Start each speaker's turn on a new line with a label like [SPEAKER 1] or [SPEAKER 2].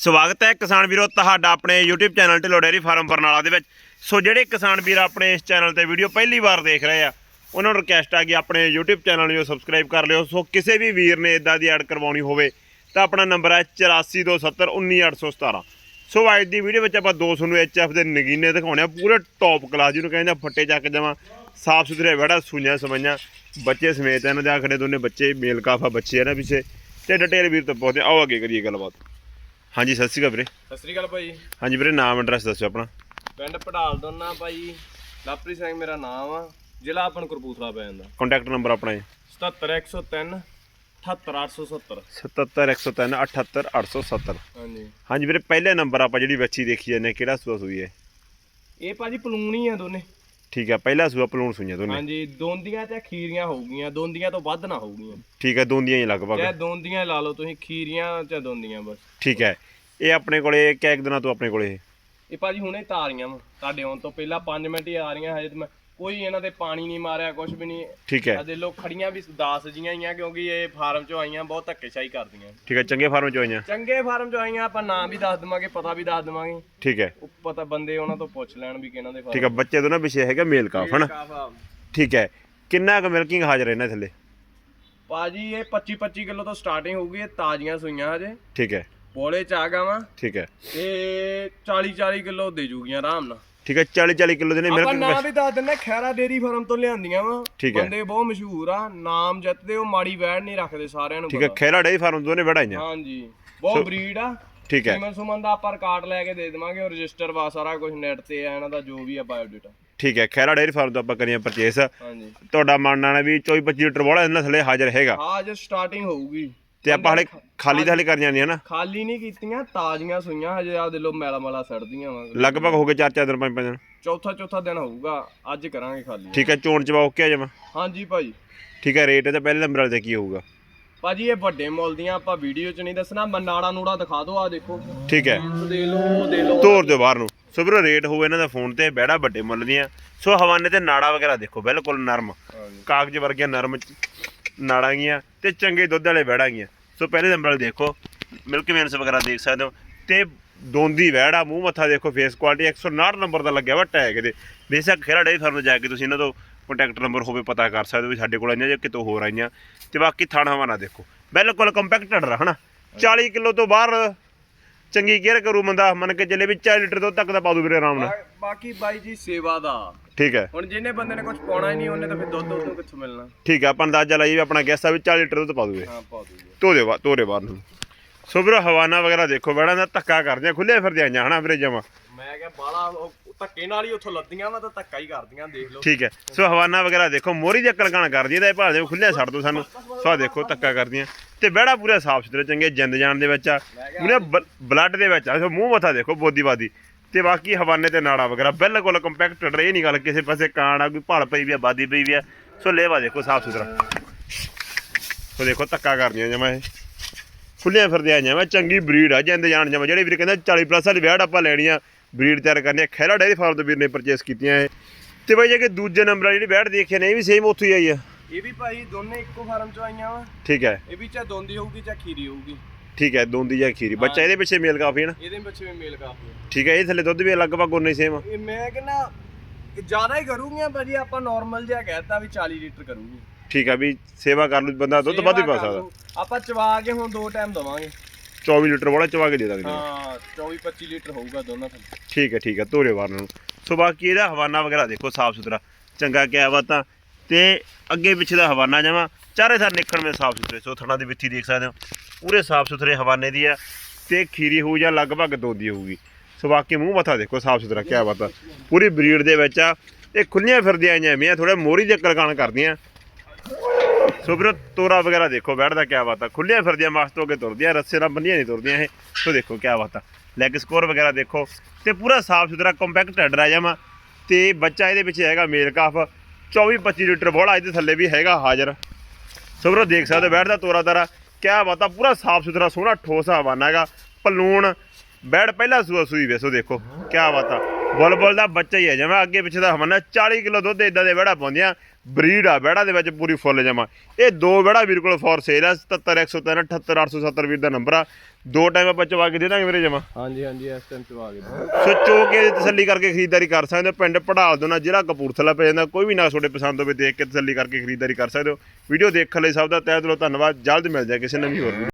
[SPEAKER 1] ਸਵਾਗਤ ਹੈ ਕਿਸਾਨ ਵੀਰੋ ਤੁਹਾਡਾ ਆਪਣੇ YouTube channel Dhillon dairy farm Barnala ਦੇ ਵਿੱਚ। ਸੋ ਜਿਹੜੇ ਕਿਸਾਨ ਵੀਰ ਆਪਣੇ ਇਸ ਚੈਨਲ ਤੇ ਵੀਡੀਓ ਪਹਿਲੀ ਵਾਰ ਦੇਖ ਰਹੇ ਆ, ਉਹਨਾਂ ਨੂੰ ਰਿਕਵੈਸਟ ਆ ਕਿ ਆਪਣੇ YouTube ਚੈਨਲ ਨੂੰ ਸਬਸਕ੍ਰਾਈਬ ਕਰ ਲਿਓ। ਸੋ ਕਿਸੇ ਵੀ ਵੀਰ ਨੇ ਇਦਾਂ ਦੀ ਐਡ ਕਰਵਾਉਣੀ ਹੋਵੇ, ਤਾਂ ਆਪਣਾ ਨੰਬਰ ਹੈ 8427191817 ਸੋ ਅੱਜ ਦੀ ਵੀਡੀਓ ਵਿੱਚ ਆਪਾਂ ਦੋ ਤੁਹਾਨੂੰ HF ਦੇ ਨਗੀਨੇ ਦਿਖਾਉਣੇ ਆ, ਪੂਰੇ ਟੌਪ ਕਲਾਸ ਜਿਹਨੂੰ ਕਹਿੰਦੇ ਆ, ਫੱਟੇ ਚੱਕ ਜਾਵਾਂ ਸਾਫ਼ ਸੁਥਰੇ ਵੜਾ, ਸੁਈਆਂ ਸਮਾਈਆਂ ਬੱਚੇ ਸਮੇਤ ਇਹਨਾਂ ਦੇ ਆਖੜੇ ਦੋਨੇ ਬੱਚੇ, ਮੇਲ ਕਾਫਾ ਬੱਚੇ ਇਹਨਾਂ ਪਿੱਛੇ, ਤੇ ਡਿਟੇਲ ਵੀਰ ਤੋਂ ਪਹੁੰਚਦੇ ਆਓ ਅੱਗੇ ਕਰੀਏ ਗੱਲਬਾਤ। ਹਾਂਜੀ ਸਤਿ ਸ਼੍ਰੀ ਅਕਾਲ ਵੀਰੇ।
[SPEAKER 2] ਸਤਿ ਸ੍ਰੀ ਅਕਾਲ ਭਾਈ।
[SPEAKER 1] ਹਾਂਜੀ ਵੀਰੇ ਨਾਮ ਐਡਰੈਸ ਦੱਸਿਓ ਆਪਣਾ।
[SPEAKER 2] ਪਿੰਡ ਪੜਾਲ ਦੋਨਾ ਭਾਈ ਲਵਪ੍ਰੀਤ ਸਿੰਘ ਮੇਰਾ ਨਾਮ ਆ ਜ਼ਿਲ੍ਹਾ ਆਪਣ ਕਰਪੂਥਲਾ ਪੈ ਜਾਂਦਾ।
[SPEAKER 1] ਕੰਟੈਕਟ ਨੰਬਰ ਆਪਣਾ ਹੈ
[SPEAKER 2] 77103 78870
[SPEAKER 1] 77103 78870
[SPEAKER 2] ਹਾਂਜੀ।
[SPEAKER 1] ਹਾਂਜੀ ਵੀਰੇ ਪਹਿਲੇ ਨੰਬਰ ਆਪਾਂ ਜਿਹੜੀ ਬੱਚੀ ਦੇਖੀ ਜਾਂਦੇ ਕਿਹੜਾ ਸੂਆ ਸੂਈ ਹੈ?
[SPEAKER 2] ਇਹ ਭਾਜੀ ਪਲੂਣੀ ਆ ਦੋਨੇ।
[SPEAKER 1] ਠੀਕ ਹੈ ਪਹਿਲਾ ਸੂਆ ਪਲੂਣ ਸੂਈਆਂ ਦੋਨੇ।
[SPEAKER 2] ਹਾਂਜੀ ਦੋਂਦੀਆਂ ਤੇ ਖੀਰੀਆਂ ਹੋਊਗੀਆਂ ਦੋਂਦੀਆਂ ਤੋਂ ਵੱਧ ਨਾ ਹੋਊਗੀਆਂ
[SPEAKER 1] ਠੀਕ ਹੈ ਦੋਂਦੀਆਂ ਹੀ ਲਗਭਗ।
[SPEAKER 2] ਚਾਹੇ ਦੋਂਦੀਆਂ ਲਾ ਲਓ ਤੁਸੀਂ ਖੀਰੀਆਂ ਚਾਹੇ ਦੋਂਦੀਆਂ ਬਸ।
[SPEAKER 1] ਠੀਕ ਹੈ ਇਹ ਆਪਣੇ ਕੋਲੇ ਇੱਕ ਦਿਨਾਂ ਤੋਂ ਆਪਣੇ ਕੋਲੇ ਇਹ?
[SPEAKER 2] ਇਹ ਭਾਜੀ ਹੁਣੇ ਤਾਰੀਆਂ ਵਾ ਤੁਹਾਡੇ ਆਉਣ ਤੋਂ ਪਹਿਲਾਂ 5 ਮਿੰਟ ਹੀ ਆ ਰਹੀਆਂ ਹਜੇ ਤੇ ਮੈਂ ਕੋਈ ਇਹਨਾਂ ਤੇ ਪਾਣੀ ਨਹੀਂ ਮਾਰਿਆ ਕੁਝ ਵੀ ਨਹੀਂ।
[SPEAKER 1] ਠੀਕ ਹੈ।
[SPEAKER 2] ਆ ਦੇ ਲੋ ਖੜੀਆਂ ਵੀ 10 ਜੀਆਂ ਹੀ ਆ ਕਿਉਂਕਿ ਇਹ ਫਾਰਮ ਚੋਂ ਆਈਆਂ ਬਹੁਤ ਧੱਕੇਸ਼ਾਹੀ ਕਰਦੀਆਂ।
[SPEAKER 1] ਠੀਕ ਹੈ ਚੰਗੇ ਫਾਰਮ ਚ ਆਈਆਂ।
[SPEAKER 2] ਚੰਗੇ ਫਾਰਮ ਚੋਂ ਆਈਆਂ ਆਪਾਂ ਨਾਮ ਵੀ ਦੱਸ ਦਵਾਂਗੇ ਪਤਾ ਵੀ ਦੱਸ ਦਵਾਂਗੇ।
[SPEAKER 1] ਠੀਕ ਹੈ।
[SPEAKER 2] ਉਹ ਪਤਾ ਬੰਦੇ ਉਹਨਾਂ ਤੋਂ ਪੁੱਛ ਲੈਣ ਵੀ ਕਿਹਨਾਂ ਦੇ
[SPEAKER 1] ਠੀਕ ਹੈ ਬੱਚੇ ਦੋਨਾਂ ਪਿੱਛੇ ਹੈਗਾ ਮੇਲ ਕਾਫ ਹਨਾ? ਠੀਕ ਹੈ ਕਿੰਨਾ ਕੁ ਮਿਲਕਿੰਗ ਹਾਜ਼ਰ ਹੈ ਇਹਨਾਂ ਥੱਲੇ?
[SPEAKER 2] ਪਾਜੀ ਇਹ 25 25 ਕਿਲੋ ਤੋਂ ਸਟਾਰਟਿੰਗ ਹੋਊਗੀ ਇਹ ਤਾਜ਼ੀਆਂ ਸੂਈਆਂ ਹਜੇ।
[SPEAKER 1] ਠੀਕ ਹੈ।
[SPEAKER 2] ਬੋਲੇ ਚ ਆ ਗਾਵਾਂ
[SPEAKER 1] ਠੀਕ ਹੈ।
[SPEAKER 2] ਤੇ 40 40 ਕਿਲੋ ਦੇ ਜੂਗੀਆਂ ਆਰਾਮ ਨਾਲ।
[SPEAKER 1] ਠੀਕ ਹੈ 40 40 ਕਿਲੋ ਦੇ ਨੇ
[SPEAKER 2] ਆਪਾਂ
[SPEAKER 1] ਮਿਲਕਿੰਗ
[SPEAKER 2] ਨਾਮ ਵੀ ਦੱਸ ਦਿੰਦੇ ਖੈਰਾ ਡੇਰੀ ਫਾਰਮ ਤੋਂ ਲਿਆਂਦੀਆਂ ਵਾ।
[SPEAKER 1] ਠੀਕ ਹੈ।
[SPEAKER 2] ਬੰਦੇ ਬਹੁਤ ਮਸ਼ਹੂਰ ਆ ਨਾਮ ਜਿੱਤਦੇ ਉਹ ਮਾੜੀ ਵੈੜ ਨਹੀਂ ਰੱਖਦੇ ਸਾਰਿਆਂ ਨੂੰ
[SPEAKER 1] ਠੀਕ ਹੈ
[SPEAKER 2] ਪਤਾ।
[SPEAKER 1] ਖੈਰਾ ਡੇਰੀ ਫਾਰਮ ਦੋਨੇ ਵੜਾਈਆਂ
[SPEAKER 2] ਹਾਂਜੀ ਬਹੁਤ ਬਰੀਡ ਆ।
[SPEAKER 1] ਠੀਕ ਹੈ।
[SPEAKER 2] ਸੀਮਨ ਸੁਮਨ ਦਾ ਆਪਾਂ ਰਿਕਾਰਡ ਲੈ ਕੇ ਦੇ ਦੇਵਾਂਗੇ ਉਹ ਰਜਿਸਟਰ ਵਾ ਸਾਰਾ ਕੁਝ ਨੈਟ ਤੇ ਆ ਇਹਨਾਂ ਦਾ ਜੋ ਵੀ ਆ ਬਾਇਓਡਾਟਾ
[SPEAKER 1] ਠੀਕ ਹੈ ਖੈਰਾ ਡੇਰੀ ਫਾਰਮ ਤੋਂ ਆਪਾਂ ਕਰੀਏ ਪਰਚੇਸ
[SPEAKER 2] ਹਾਂਜੀ।
[SPEAKER 1] ਤੁਹਾਡਾ ਮੰਨਣਾ ਹੈ ਵੀ 24 25 ਲੀਟਰ ਬੋਲਾ ਇਹਨਾਂ ਥੱਲੇ ਹਾਜ਼ਰ ਹੈਗਾ।
[SPEAKER 2] ਹਾਂ ਅੱਜ ਸਟਾਰਟਿੰਗ ਹੋਊਗੀ।
[SPEAKER 1] ਤੇ ਆਪਾਂ ਹਲੇ ਖਾਲੀ ਤਾਂ ਹਲੇ ਕਰ ਜਾਂਦੀਆਂ ਨਾ।
[SPEAKER 2] ਖਾਲੀ ਨਹੀਂ ਕੀਤੀਆਂ ਤਾਜ਼ੀਆਂ ਸੂਈਆਂ ਹਜੇ ਆ ਦੇ ਲੋ ਮੈਲਾ ਮੈਲਾ ਸੜਦੀਆਂ ਵਾ।
[SPEAKER 1] ਲਗਭਗ ਹੋ ਗਏ 4-4 ਦਿਨ 5-5 ਦਿਨ।
[SPEAKER 2] ਚੌਥਾ ਚੌਥਾ ਦਿਨ ਹੋਊਗਾ ਅੱਜ ਕਰਾਂਗੇ ਖਾਲੀ।
[SPEAKER 1] ਠੀਕ ਹੈ ਚੋਣ ਚਵਾ ਓਕੇ ਆ ਜਮਾ?
[SPEAKER 2] ਹਾਂਜੀ ਭਾਜੀ
[SPEAKER 1] ਠੀਕ ਹੈ ਰੇਟ ਇਹਦਾ ਪਹਿਲੇ ਨੰਬਰ ਵਾਲੇ ਤੇ ਕੀ ਹੋਊਗਾ?
[SPEAKER 2] ਭਾਜੀ ਇਹ ਵੱਡੇ ਮੁੱਲ ਦੀਆਂ ਆਪਾਂ ਵੀਡੀਓ 'ਚ ਨਹੀਂ ਦੱਸਣਾ ਮਨਾੜਾ ਨੂੜਾ ਦਿਖਾ ਦਿਓ ਆ ਦੇਖੋ।
[SPEAKER 1] ਠੀਕ ਹੈ।
[SPEAKER 2] ਦੇ ਲੋ ਦੇ ਲੋ
[SPEAKER 1] ਤੋਰ ਦਿਓ ਬਾਹਰ ਨੂੰ। ਸੋ ਵੀਰੋ ਰੇਟ ਹੋਊ ਇਹਨਾਂ ਦਾ ਫੋਨ ਤੇ ਬਹਿੜਾ ਵੱਡੇ ਮੁੱਲ ਦੀਆਂ। ਸੋ ਹਵਾਨੇ ਤੇ ਨਾੜਾ ਵਗੈਰਾ ਦੇਖੋ ਬਿਲਕੁਲ ਨਰਮ। ਕਾਗਜ਼ ਵਰਗੀਆਂ ਨਰਮ ਚ- ਨਾੜਾਂ ਗੀਆਂ ਤੇ ਚੰਗੇ ਦੁੱਧ ਵਾਲੇ ਬਹਿੜਾ ਗੀਆਂ ਸੋ ਪਹਿਲੇ ਨੰਬਰ ਵਾਲੇ ਦੇਖੋ, ਮਿਲਕ ਮੈਨਸ ਵਗੈਰਾ ਦੇਖ ਸਕਦੇ ਹੋ। ਤੇ ਦੋਂਦੀ ਵਹਿੜਾ ਮੂੰਹ ਮੱਥਾ ਦੇਖੋ ਫੇਸ ਕੁਆਲਿਟੀ 159 ਨੰਬਰ ਦਾ ਲੱਗਿਆ ਵਾ ਟੈਗ ਦੇ। ਬੇਸ਼ੱਕ ਖੇਰਾ ਡੇਰੀ ਫਾਰਮ ਜਾ ਕੇ ਤੁਸੀਂ ਇਹਨਾਂ ਤੋਂ ਕੰਟੈਕਟ ਨੰਬਰ ਹੋਵੇ, ਪਤਾ ਕਰ ਸਕਦੇ ਹੋ ਵੀ ਸਾਡੇ ਕੋਲ ਆਈਆਂ ਜਾਂ ਕਿਤੋਂ ਹੋਰ ਆਈਆਂ। ਤੇ ਬਾਕੀ ਥਾਣਾ ਹਵਾਨਾ ਦੇਖੋ। ਬਿਲਕੁਲ ਕੰਪੈਕਟਡ ਹਨਾ 40 ਕਿਲੋ ਤੋਂ ਬਾਹਰ ਚੰਗੀ ਕੇਅਰ ਕਰੂ ਬੰਦਾ ਮੰਨ ਕੇ ਚੱਲੇ ਵੀ 40 ਲੀਟਰ ਦੁੱਧ ਤੱਕ ਦਾ ਪਾ ਦੂ ਵੀਰੇ ਆਰਾਮ ਨਾਲ।
[SPEAKER 2] ਬਾ- ਬਾਕੀ ਬਾਈ ਜੀ ਸੇਵਾ ਦਾ।
[SPEAKER 1] ਠੀਕ ਹੈ।
[SPEAKER 2] ਹੁਣ ਜਿਹਨੇ ਬੰਦੇ ਨੇ ਕੁਝ ਪਾਉਣਾ ਹੀ ਨਹੀਂ ਉਹਨੇ ਤਾਂ ਫਿਰ ਦੁੱਧ ਉਹਨੂੰ ਕਿੱਥੋਂ ਮਿਲਣਾ?
[SPEAKER 1] ਠੀਕ ਹੈ ਆਪਾਂ ਅੰਦਾਜ਼ਾ ਲਾਈਏ ਵੀ ਆਪਣਾ ਗੈਸ ਆ ਵੀ 40 ਲੀਟਰ ਦੁੱਧ ਪਾ ਦੂਗੇ।
[SPEAKER 2] ਹਾਂ ਪਾ ਦੂਗੇ।
[SPEAKER 1] ਤੋਰੇ ਬਾ ਤੋਰੇ ਬਾਹਰ ਨੂੰ। ਸੋ ਵੀਰੋ ਹਵਾਨਾ ਵਗੈਰਾ ਦੇਖੋ ਬੜਾ ਦਾ ਧੱਕਾ ਕਰਦੀਆਂ ਖੁੱਲੇ ਫਿਰਦੀਆਂ ਆਈਆਂ ਹਨਾ ਵੀਰੇ ਜਮਾ?
[SPEAKER 2] ਮੈਂ ਕਿਹਾ ਬਾਲਾ ਉਹ ਧੱਕੇ ਨਾਲ ਹੀ ਉੱਥੋਂ ਲੱਦੀਆਂ ਵਾ, ਤਾਂ ਧੱਕਾ ਹੀ ਕਰਦੀਆਂ, ਦੇਖ ਲਓ।
[SPEAKER 1] ਠੀਕ ਹੈ। ਸੋ ਹਵਾਨਾ ਵਗੈਰਾ ਦੇਖੋ, ਮੋਰੀ ਦੇ ਕਲਕਾਣਾ ਕਰਦੀਆਂ, ਤਾਂ ਇਹ ਭਾਵੇਂ ਖੁੱਲੇ ਛੱਡ ਦੋ ਸਾਨੂੰ। ਸੋ ਆਹ ਦੇਖੋ, ਧੱਕਾ ਕਰਦੀਆਂ। ਤੇ ਬੜਾ ਪੂਰਾ ਸਾਫ਼ ਸੁਥਰੇ, ਚੰਗੇ ਜਿੰਦ ਜਾਨ ਦੇ ਵਿੱਚ ਆ। ਪੂਰੇ ਬਲੱਡ ਦੇ ਵਿੱਚ ਆ। ਸੋ ਮੂੰਹ ਮੱਥਾ ਦੇਖੋ, ਬੋਦੀਵਾਦੀ। ਤੇ ਬਾਕੀ ਹਵਾਨੇ ਤੇ ਨਾੜਾ ਵਗੈਰਾ, ਬਿਲਕੁਲ ਕੰਪੈਕਟਡ ਇਹ ਨਹੀਂ ਗੱਲ, ਕਿਸੇ ਪਾਸੇ ਕਾਣ ਆ, ਕੋਈ ਭਲ ਪਈ ਵੀ ਆ, ਬਾਦੀ ਪਈ ਵੀ ਆ। ਸੋ ਲੇਵਾ ਦੇਖੋ, ਸਾਫ਼ ਸੁਥਰਾ। ਸੋ ਦੇਖੋ, ਧੱਕਾ ਕਰਦੀਆਂ ਜਮਾ ਇਹ। ਖੁੱਲੀਆਂ ਫਿਰਦੀਆਂ ਆਈਆਂ ਵਾ, ਚੰਗੀ ਬਰੀਡ ਆ, ਜਿੰਦ ਜਾਣ ਜਮਾ। ਜਿਹੜੇ ਵੀਰ ਕਹਿੰਦੇ 40 ਪਲੱਸ ਵਾਲੀ ਵਿਆੜ ਆਪਾਂ ਲੈਣੀ ਆ ਬਰੀਡ ਤਿਆਰ ਕਰਨੀ ਆ ਖੈਰਾ ਡੇਰੀ ਫਾਰਮ ਤੋਂ ਵੀਰ ਨੇ ਪਰਚੇਸ ਕੀਤੀਆਂ ਇਹ। ਤੇ ਬਈ ਜੇ ਕਿ ਦੂਜੇ ਨੰਬਰ ਵਾਲੀ ਜਿਹੜੀ ਵਿਆੜ ਦੇਖੀ ਨੇ ਇਹ ਵੀ ਸੇਮ ਉੱਥੋਂ ਹੀ ਆਈ ਆ।
[SPEAKER 2] ਇਹ ਵੀ ਭਾਈ ਦੋਨੇ ਇੱਕੋ ਫਾਰਮ ਚੋਂ ਆਈਆਂ ਵਾ।
[SPEAKER 1] ਠੀਕ ਹੈ।
[SPEAKER 2] ਇਹ ਵੀ ਚਾਹੇ ਦੋਂਦੀ ਹੋਊਗੀ ਚਾਹੇ ਖੀਰੀ ਹੋਊਗੀ।
[SPEAKER 1] ਠੀਕ ਹੈ ਦੋਂਦੀ ਜਾਂ ਖੀਰੀ। ਬੱਚਾ ਇਹਦੇ ਪਿੱਛੇ ਮੇਲ ਕਾਫੀ ਹੈ ਨਾ?
[SPEAKER 2] ਇਹਦੇ ਵਿੱਚ ਵੀ ਮੇਲ ਕਾਫੀ ਆ।
[SPEAKER 1] ਠੀਕ ਹੈ ਇਹ ਥੱਲੇ ਦੁੱਧ ਵੀ ਲਗਭਗ ਉਨਾ ਹੀ ਸੇਮ ਆ।
[SPEAKER 2] ਇਹ ਮੈਂ ਕਹਿੰਦਾ ਜ਼ਿਆਦਾ ਹੀ ਕਰੂਗੀਆਂ ਭਾਜੀ ਆਪਾਂ ਨਾਰਮਲ ਜਿਹਾ ਕਹਿਤਾ ਵੀ 40 ਲੀਟਰ ਕਰੂਗੀ।
[SPEAKER 1] ਠੀਕ ਹੈ ਵੀ ਸੇਵਾ ਕਰ ਲੂ ਬੰਦਾ ਦੁੱਧ ਵੱਧ ਵੀ ਪਾ ਸਕਦਾ।
[SPEAKER 2] ਆਪਾਂ ਚਵਾ ਕੇ ਹੁਣ ਦੋ ਟਾਈਮ ਦਵਾਂਗੇ।
[SPEAKER 1] 24 ਲੀਟਰ ਵਾਲਾ ਚਵਾ ਕੇ ਦੇ ਦਾਂਗੇ
[SPEAKER 2] ਹਾਂ। 24 25 ਲੀਟਰ ਹੋਊਗਾ ਦੋਨਾਂ ਥੱਲੇ।
[SPEAKER 1] ਠੀਕ ਹੈ ਠੀਕ ਹੈ ਤੋਰੇ ਵਾਰਨ ਨੂੰ। ਸੋ ਬਾਕੀ ਇਹਦਾ ਹਵਾਨਾ ਵਗੈਰਾ ਦੇਖੋ ਸਾਫ਼ ਸੁਥਰਾ। ਚੰਗਾ ਕਿਆ ਵਾ ਤਾਂ ਤੇ ਅੱਗੇ ਪਿੱਛੇ ਦਾ ਹਵਾਨਾ ਜਮਾ ਚਾਰੇ ਥਾਂ ਨਿਕਣ ਮੇ ਸਾਫ਼ ਸੁਥਰੇ। ਸੋ ਥਣਾ ਦੀ ਵਿੱਥੀ ਦੇਖ ਸਕਦੇ ਹੋ। ਪੂਰੇ ਸਾਫ਼ ਸੁਥਰੇ ਹਵਾਨੇ ਦੀ ਆ। ਤੇ ਖੀਰੀ ਹੋਊ ਜਾਂ ਲਗਭਗ ਦੋਦੀ ਹੋਊਗੀ। ਸੋ ਬਾਕੀ ਮੂੰਹ ਮੱਥਾ ਦੇਖੋ ਸਾਫ਼ ਸੁਥਰਾ ਕਿਆ ਬਾਤ ਆ। ਪੂਰੀ ਬਰੀਡ ਦੇ ਵਿੱਚ ਆ। ਇਹ ਖੁੱਲੀਆਂ ਫਿਰਦੀਆਂ ਆਈਆਂ ਮੀਆਂ ਥੋੜਾ ਮੋਰੀ ਦੇ ਕਲਕਾਣ ਕਰਦੀਆਂ। ਸੋ ਵੀਰੋ ਤੋਰਾ ਵਗੈਰਾ ਦੇਖੋ, ਬੈਠਦਾ ਕਿਆ ਬਾਤ ਆ। ਖੁੱਲੀਆਂ ਫਿਰਦੀਆਂ, ਮਸਤ ਹੋ ਕੇ ਤੁਰਦੀਆਂ, ਰੱਸੇ ਨਾਲ ਬੰਦੀਆਂ ਨਹੀਂ ਤੁਰਦੀਆਂ ਇਹ। ਸੋ ਦੇਖੋ ਕਿਆ ਬਾਤ ਆ। ਲੈਗ ਸਕੋਰ ਵਗੈਰਾ ਦੇਖੋ। ਤੇ ਪੂਰਾ ਸਾਫ਼ ਸੁਥਰਾ ਕੰਪੈਕਟ ਹੈਡਰ ਆ ਜਾਵਾਂ ਤੇ ਬੱਚਾ ਇਹਦੇ ਵਿੱਚ ਹੈਗਾ ਮੇਲ ਕਾਫ। 24 25 ਲੀਟਰ ਬੋਲਾ ਇਹਦੇ ਥੱਲੇ ਵੀ ਹੈਗਾ ਹਾਜ਼ਰ। ਸੋ ਵੀਰੋ ਦੇਖ ਸਕਦੇ ਹੋ, ਬੈਠਦਾ ਤੋਰਾ ਤਾਰਾ। ਕਿਆ ਬਾਤ ਆ, ਪੂਰਾ ਸਾਫ਼ ਸੁਥਰਾ, ਸੋਹਣਾ ਠੋਸ ਹਵਾਨਾ ਹੈਗਾ। ਪਲੂਣ ਬੈੜ ਪਹਿਲਾ ਸੂਆ ਸੂਈ ਵੇ ਸੋ ਦੇਖੋ। ਕਿਆ ਬਾਤ ਆ। ਬੁਲਬੁਲ ਦਾ ਬੱਚਾ ਹੀ ਹੈ ਜਿਵੇਂ ਅੱਗੇ ਪਿੱਛੇ ਦਾ ਹਵਾਨਾ 40 ਕਿਲੋ ਦੁੱਧ ਇਦਾਂ ਦੇ ਵਿਹੜਾ ਪਾਉਂਦੀਆਂ ਬਰੀਡ ਆ ਵਿਹੜਾ ਦੇ ਵਿੱਚ ਪੂਰੀ ਫੁੱਲ ਜਮਾ। ਇਹ ਦੋ ਵਿਹੜਾ ਵੀਰ ਕੋਲ ਫੋਰ ਸੇਲ ਆ 77 103 78 870 ਵੀਰ ਦਾ ਨੰਬਰ ਆ। ਦੋ ਟਾਈਮ ਆਪਾਂ ਚਵਾ ਕੇ ਦੇ ਦਾਂਗੇ ਵੀਰੇ ਜਮਾ।
[SPEAKER 2] ਹਾਂਜੀ ਹਾਂਜੀ ਇਸ ਟਾਈਮ ਚਵਾ ਕੇ
[SPEAKER 1] ਸੋ ਚੋ ਕੇ ਤਸੱਲੀ ਕਰਕੇ ਖਰੀਦਦਾਰੀ ਕਰ ਸਕਦੇ ਹੋ ਪਿੰਡ ਪੜਾਲ ਦੋ ਨਾ ਜ਼ਿਲ੍ਹਾ ਕਪੂਰਥਲਾ ਪੈ ਜਾਂਦਾ। ਕੋਈ ਵੀ ਨਾ ਤੁਹਾਡੇ ਪਸੰਦ ਹੋਵੇ ਦੇਖ ਕੇ ਤਸੱਲੀ ਕਰਕੇ ਖਰੀਦਦਾਰੀ ਕਰ ਸਕਦੇ ਹੋ। ਵੀਡੀਓ ਦੇਖਣ ਲਈ ਸਭ ਦਾ ਤਹਿ ਦਿਲੋਂ ਧੰਨਵਾਦ ਜਲਦ ਮਿਲ ਜਾਏ ਕਿਸੇ ਨਵੀਂ ਹੋਰ